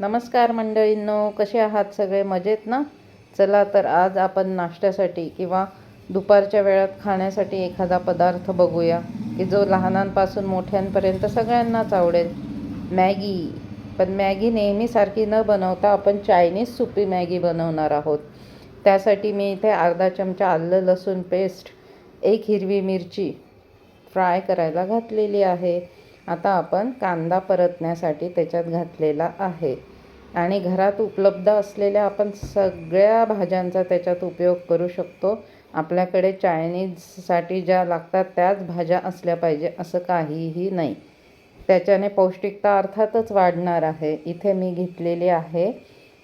नमस्कार मंडळींनो कसे आहात सगळे? मजेत ना? चला तर आज आपण नाश्त्यासाठी किंवा दुपारच्या वेळात खाण्यासाठी एखादा पदार्थ बघूया की जो लहानांपासून मोठ्यांपर्यंत सगळ्यांनाच आवडेल. मॅगी. पण मॅगी नेहमीसारखी न बनवता आपण चायनीज सुपी मॅगी बनवणार आहोत. त्यासाठी मी इथे अर्धा चमचा आलं लसूण पेस्ट एक हिरवी मिरची फ्राय करायला घातलेली आहे. आता आपण कांदा परतण्यासाठी त्याच्यात घातलेला आहे. आणि घरात उपलब्ध असलेल्या आपण सगळ्या भाज्यांचा त्याच्यात उपयोग करू शकतो. आपल्याकडे चायनीजसाठी ज्या लागतात त्याच भाज्या असल्या पाहिजे असं काहीही नाही. त्याच्याने पौष्टिकता अर्थातच वाढणार आहे. इथे मी घेतलेली आहे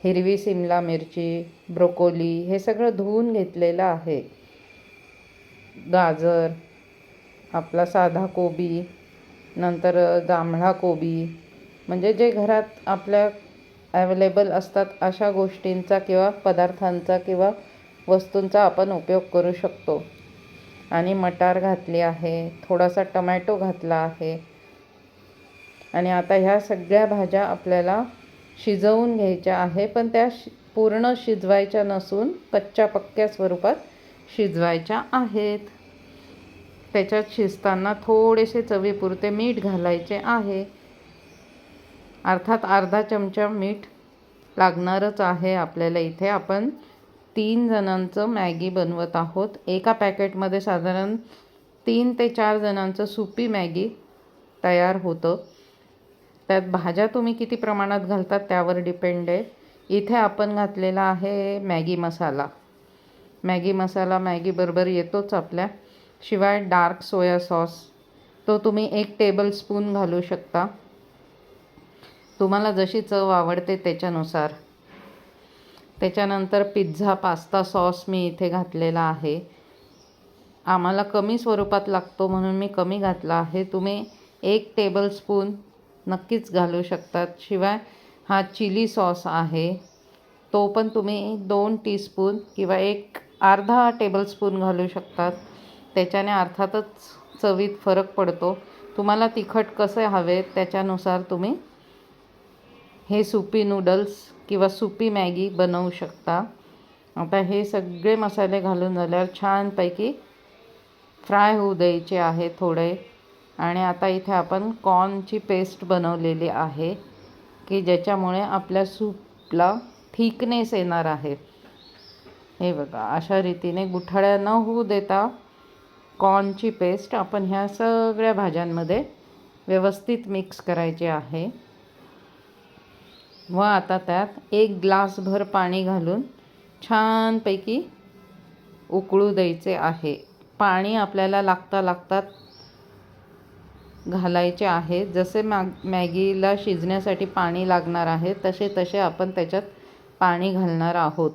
हिरवी सिमला मिरची ब्रोकोली हे सगळं धुवून घेतलेलं आहे. गाजर आपला साधा कोबी नंतर जांभळा कोबी. म्हणजे जे घरात आपल्या ॲवेलेबल असतात अशा गोष्टींचा किंवा पदार्थांचा किंवा वस्तूंचा आपण उपयोग करू शकतो. आणि मटार घातली आहे थोडासा टमॅटो घातला आहे. आणि आता ह्या सगळ्या भाज्या आपल्याला शिजवून घ्यायच्या आहे पण त्या शि पूर्ण शिजवायच्या नसून कच्च्या पक्क्या स्वरूपात शिजवायच्या आहेत. त्याच्यात शिजताना थोडेसे चवीपुरते मीठ घालायचे आहे. अर्थात अर्धा चमचा मीठ लागणारच आहे आपल्याला. इथे आपण तीन जणांचं मॅगी बनवत आहोत. एका पॅकेटमध्ये साधारण तीन ते चार जणांचं सुपी मॅगी तयार होतं. त्यात भाज्या तुम्ही किती प्रमाणात घालतात त्यावर डिपेंड आहे. इथे आपण घातलेला आहे मॅगी मसाला. मॅगी मसाला मॅगीबरोबर येतोच आपल्या. शिवाय डार्क सोया सॉस. तो तुम्ही एक टेबलस्पून घालू शकता. तुम्हाला जशी चव आवडते त्याच्यानुसार. त्याच्यानंतर पिझ्झा पास्ता सॉस मी इथे घातलेला आहे. आम्हाला कमी स्वरूपात लागतो म्हणून मी कमी घातला आहे. तुम्ही एक टेबलस्पून नक्कीच घालू शकतात. शिवाय हा चिली सॉस आहे. तो पण तुम्ही दोन टीस्पून किंवा एक अर्धा टेबलस्पून घालू शकतात. त्याच्याने अर्थातच चवीत फरक पडतो. तुम्हाला तिखट कसे हवे त्याच्यानुसार तुम्ही हे सुपी नूडल्स किंवा सुपी मॅगी बनवू शकता. आता हे सगळे मसाले घालून झाल्यावर छानपैकी फ्राय होऊ द्यायचे आहे थोडे. आणि आता इथे आपण कॉर्नची पेस्ट बनवलेली आहे की ज्याच्यामुळे आपल्या सूपला थिकनेस येणार आहे. हे बघा अशा रीतीने गुठाळ्या न होऊ देता कॉर्नची पेस्ट आपण ह्या सगळ्या भाज्यांमध्ये व्यवस्थित मिक्स करायची आहे. व आता त्यात एक ग्लासभर पाणी घालून छानपैकी उकळू द्यायचे आहे. पाणी आपल्याला लागता लागतात घालायचे आहे. जसे मॅग मॅगीला शिजण्यासाठी पाणी लागणार आहे तसे तसे आपण त्याच्यात पाणी घालणार आहोत.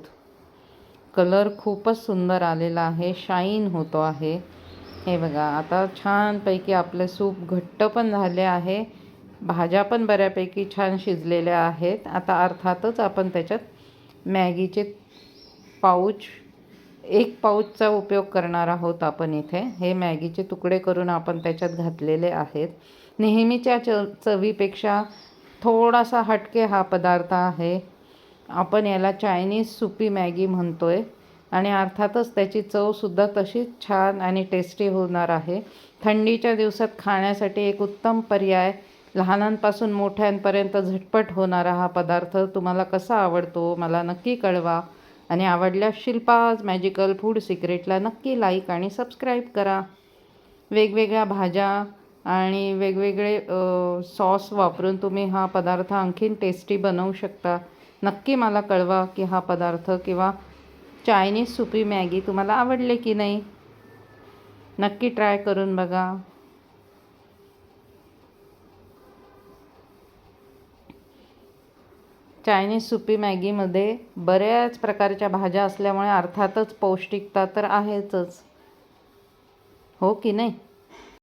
कलर खूपच सुंदर आलेला आहे शाईन होतो आहे. हे बघा आता छानपैकी आपले सूप घट्ट पण झाले आहे. भाज्या पण बऱ्यापैकी छान शिजलेल्या आहेत. आता अर्थातच आपण त्याच्यात मॅगीचे पाऊच एक पाऊचचा उपयोग करणार आहोत आपण इथे. हे मॅगीचे तुकडे करून आपण त्याच्यात घातलेले आहेत. नेहमीच्या च चवीपेक्षा थोडासा हटके हा पदार्थ आहे. आपण याला चायनीज सुपी मॅगी म्हणतो आहे आणि अर्थातच त्याची चवसुद्धा तशीच छान आणि टेस्टी होणार आहे. थंडीच्या दिवसात खाण्यासाठी एक उत्तम पर्याय लहानांपासून मोठ्यांपर्यंत झटपट होणारा हा पदार्थ तुम्हाला कसा आवडतो मला नक्की कळवा. आणि आवडल्यास शिल्पाज मॅजिकल फूड सिक्रेटला नक्की लाईक आणि सबस्क्राईब करा. वेगवेगळ्या भाज्या आणि वेगवेगळे सॉस वापरून तुम्ही हा पदार्थ आणखीन टेस्टी बनवू शकता. नक्की मला कळवा की हा पदार्थ किंवा चायनीज सुपी मॅगी तुम्हाला आवडले की नाही? नक्की ट्राय करून बघा. चायनीज सुपी मॅगीमध्ये बऱ्याच प्रकारच्या भाज्या असल्यामुळे अर्थातच पौष्टिकता तर आहेच हो की नाही?